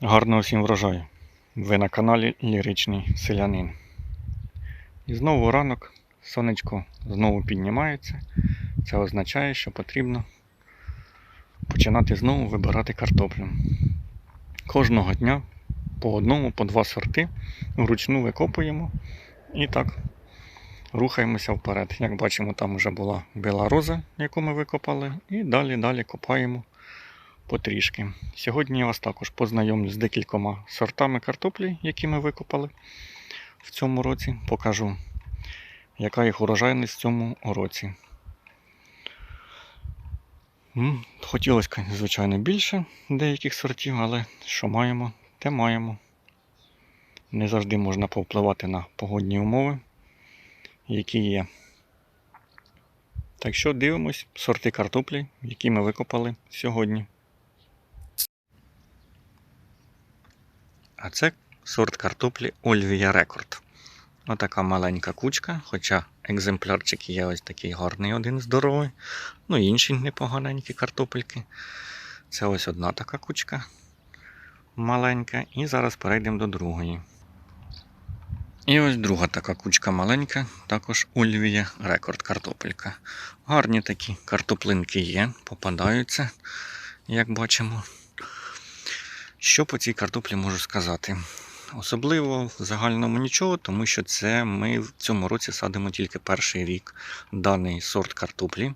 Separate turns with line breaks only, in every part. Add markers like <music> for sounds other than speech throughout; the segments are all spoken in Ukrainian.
Гарного всім врожаю. Ви на каналі Ліричний Селянин. І знову ранок, сонечко знову піднімається. Це означає, що потрібно починати знову вибирати картоплю. Кожного дня по одному, по два сорти вручну викопуємо і так рухаємося вперед. Як бачимо, там вже була біла роза, яку ми викопали, і далі далі копаємо потрішки. Сьогодні я вас також познайомлю з декількома сортами картоплі, які ми викопали в цьому році. Покажу, яка їх урожайність в цьому році. Хотілося, звичайно, більше деяких сортів, але що маємо, те маємо. Не завжди можна повпливати на погодні умови, які є. Так що дивимось сорти картоплі, які ми викопали сьогодні. А це сорт картоплі Ольвія Рекорд. Отака маленька кучка, хоча екземплярчик є ось такий гарний, один здоровий. Ну інші непоганенькі картопельки. Це ось одна така кучка маленька. І зараз перейдемо до другої. І ось друга така кучка маленька, також Ольвія Рекорд картопелька. Гарні такі картоплинки є, попадаються, як бачимо. Що по цій картоплі можу сказати? Особливо в загальному нічого, тому що це ми в цьому році садимо тільки перший рік даний сорт картоплі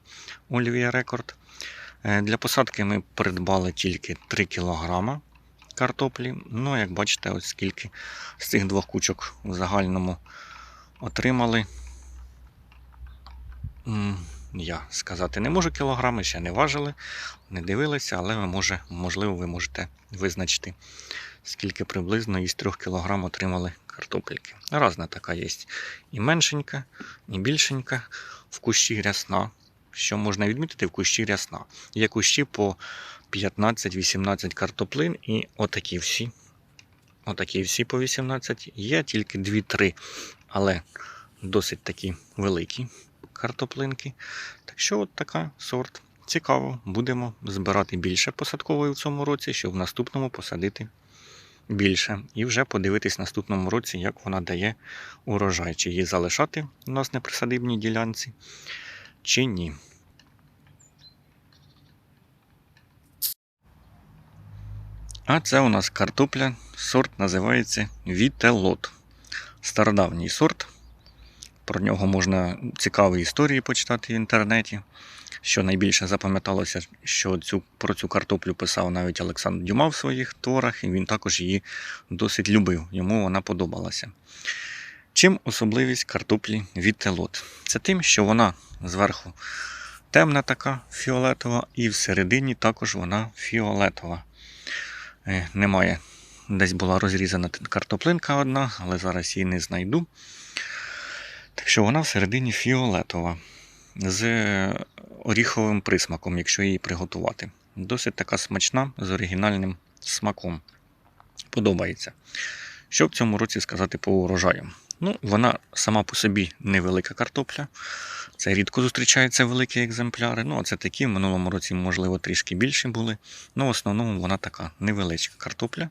Олівія Рекорд. Е, Для посадки ми придбали тільки 3 кг картоплі. Ну, як бачите, ось скільки з цих двох кучок в загальному отримали. Я сказати не можу кілограми, ще не важили, не дивилися, але ви може, можливо, ви можете визначити, скільки приблизно із 3 кг отримали картопельки. Разна така є. І меншенька, і більшенька, в кущі рясна. Що можна відмітити, в кущі рясна. Є кущі по 15-18 картоплин, і отакі всі. Отакі всі по 18. Є тільки 2-3, але досить такі великі картоплинки. Так що, от така сорт. Цікаво, будемо збирати більше посадкової в цьому році, щоб в наступному посадити більше. І вже подивитись в наступному році, як вона дає урожай, чи її залишати у нас на присадибній ділянці, чи ні. А це у нас картопля. Сорт називається Вітелот. Стародавній сорт. Про нього можна цікаві історії почитати в інтернеті. Що найбільше запам'яталося, що цю, про цю картоплю писав навіть Олександр Дюма в своїх творах, і він також її досить любив, йому вона подобалася. Чим особливість картоплі Вітелот? Це тим, що вона зверху темна така фіолетова, і всередині також вона фіолетова. Е, Немає. Десь була розрізана картоплинка одна, але зараз її не знайду. Що вона всередині фіолетова з оріховим присмаком, якщо її приготувати. Досить така смачна з оригінальним смаком. Подобається. Що в цьому році сказати по урожаю? Ну, вона сама по собі невелика картопля. Це рідко зустрічаються великі екземпляри. Ну, а це такі в минулому році, можливо, трішки більші були. Ну, в основному вона така невеличка картопля,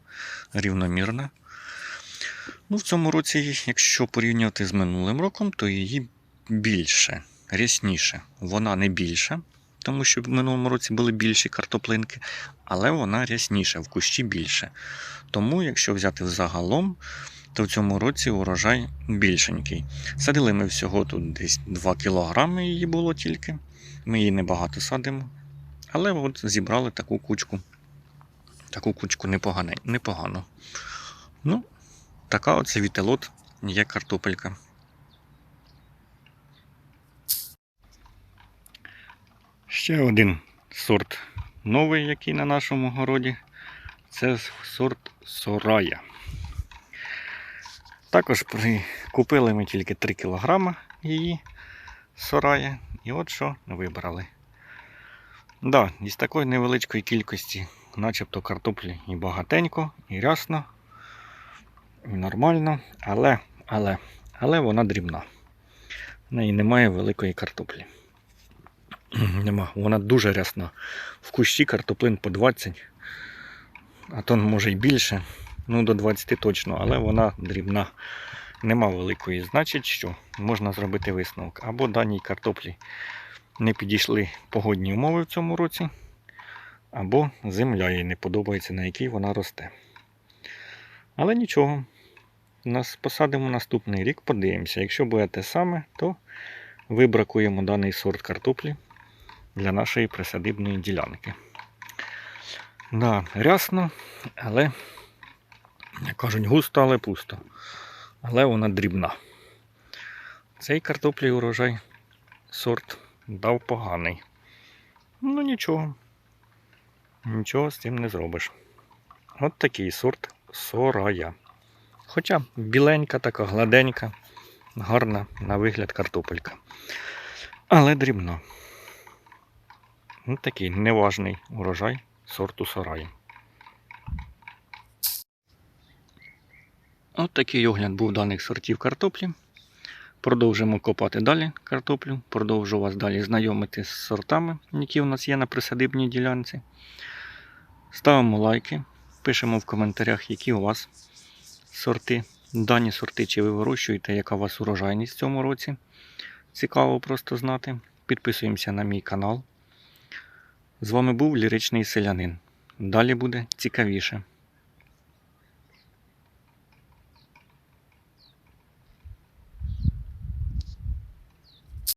рівномірна. Ну, в цьому році, якщо порівнювати з минулим роком, то її більше, рясніше. Вона не більша, тому що в минулому році були більші картоплинки, але вона рясніша, в кущі більше. Тому, якщо взяти взагалом, то в цьому році урожай більшенький. Садили ми всього тут десь 2 кілограми її було тільки. Ми її небагато садимо. Але от зібрали таку кучку. Таку кучку непогане, непогано. Ну, така оце вітелот є картопелька. Ще один сорт новий, який на нашому городі. Це сорт Сорая. Також купили ми тільки 3 кг її Сорая. І от що вибрали. Да, із такої невеличкої кількості, начебто картоплі і багатенько, і рясно, нормально, але, але, але вона дрібна. В неї немає великої картоплі. <clears throat> Нема. Вона дуже рясна. В кущі картоплин по 20. а то може й більше. Ну, до 20 точно, але вона дрібна. Нема великої. Значить, що можна зробити висновок. Або даній картоплі не підійшли погодні умови в цьому році, або земля їй не подобається, на якій вона росте. Але нічого. Нас посадимо наступний рік, подивимося. Якщо буде те саме, то вибракуємо даний сорт картоплі для нашої присадибної ділянки. Да, рясно, але, як кажуть, густо, але пусто. Але вона дрібна. Цей картоплі урожай сорт дав поганий. Ну нічого. Нічого з цим не зробиш. От такий сорт сорая. Хоча біленька, така гладенька, гарна на вигляд картопелька. Але дрібна. Ось такий неважний урожай сорту сарай. От такий огляд був даних сортів картоплі. Продовжимо копати далі картоплю. Продовжу вас далі знайомити з сортами, які у нас є на присадибній ділянці. Ставимо лайки, пишемо в коментарях, які у вас сорти. Дані сорти, чи ви вирощуєте, яка у вас урожайність в цьому році. Цікаво просто знати. Підписуємося на мій канал. З вами був Ліричний Селянин. Далі буде цікавіше.